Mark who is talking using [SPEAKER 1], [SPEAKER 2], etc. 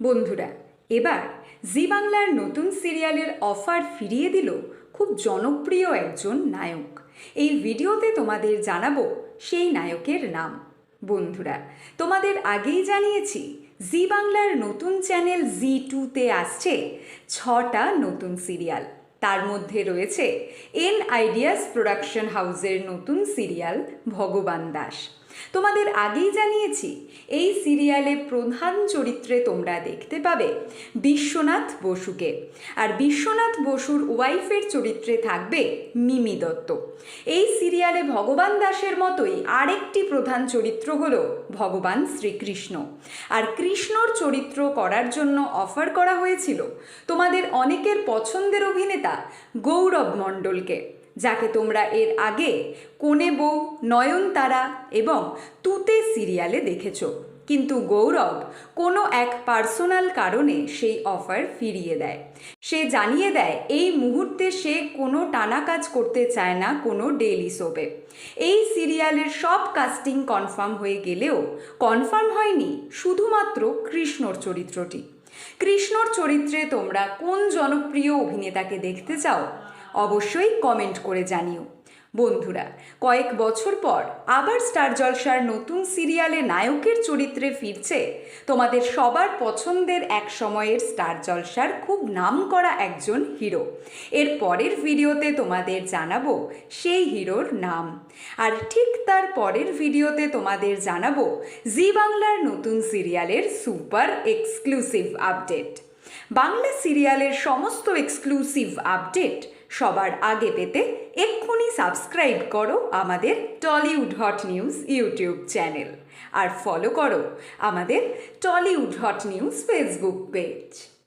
[SPEAKER 1] বন্ধুরা, এবার জি বাংলার নতুন সিরিয়ালের অফার ফিরিয়ে দিল খুব জনপ্রিয় একজন নায়ক। এই ভিডিওতে তোমাদের জানাব সেই নায়কের নাম। বন্ধুরা, তোমাদের আগেই জানিয়েছি, জি বাংলার নতুন চ্যানেল জি টুতে আসছে ছটা নতুন সিরিয়াল। তার মধ্যে রয়েছে এন আইডিয়াস প্রোডাকশন হাউসের নতুন সিরিয়াল ভগবান দাস। তোমাদের আগেই জানিয়েছি, এই সিরিয়ালে প্রধান চরিত্রে তোমরা দেখতে পাবে বিশ্বনাথ বসুকে। আর বিশ্বনাথ বসুর ওয়াইফের চরিত্রে থাকবে মিমি দত্ত। এই সিরিয়ালে ভগবান দাসের মতোই আরেকটি প্রধান চরিত্র হল ভগবান শ্রীকৃষ্ণ। আর কৃষ্ণর চরিত্র করার জন্য অফার করা হয়েছিল তোমাদের অনেকের পছন্দের অভিনেতা গৌরব মণ্ডলকে। যাকে তোমরা এর আগে কোনে বউ নয়নতারা এবং তুতে সিরিয়ালে দেখেছ। কিন্তু গৌরব কোনো এক পার্সোনাল কারণে সেই অফার ফিরিয়ে দেয়। সে জানিয়ে দেয়, এই মুহূর্তে সে কোনো টানা কাজ করতে চায় না কোনো ডেইলি সোপে। এই সিরিয়ালের সব কাস্টিং কনফার্ম হয়ে গেলেও কনফার্ম হয়নি শুধুমাত্র কৃষ্ণর চরিত্রটি। কৃষ্ণর চরিত্রে তোমরা কোন জনপ্রিয় অভিনেতাকে দেখতে চাও? অবশ্যই কমেন্ট করে জানিও। বন্ধুরা, কয়েক বছর পর আবার স্টার জলসার নতুন সিরিয়ালে নায়কের চরিত্রে ফিরছে। তোমাদের সবার পছন্দের এক সময়ের স্টার জলসার খুব নাম করা একজন হিরো এর পরের ভিডিওতে তোমাদের জানাব সেই হিরোর নাম। আর ঠিক তার পরের ভিডিওতে তোমাদের জানাব জি বাংলার নতুন সিরিয়ালের সুপার এক্সক্লুসিভ আপডেট বাংলা সিরিয়ালের সমস্ত এক্সক্লুসিভ আপডেট সবার আগে পেতে এক্ষুনি সাবস্ক্রাইব করো আমাদের Tollywood hot news YouTube channel. আর ফলো করো আমাদের Tollywood hot news Facebook page.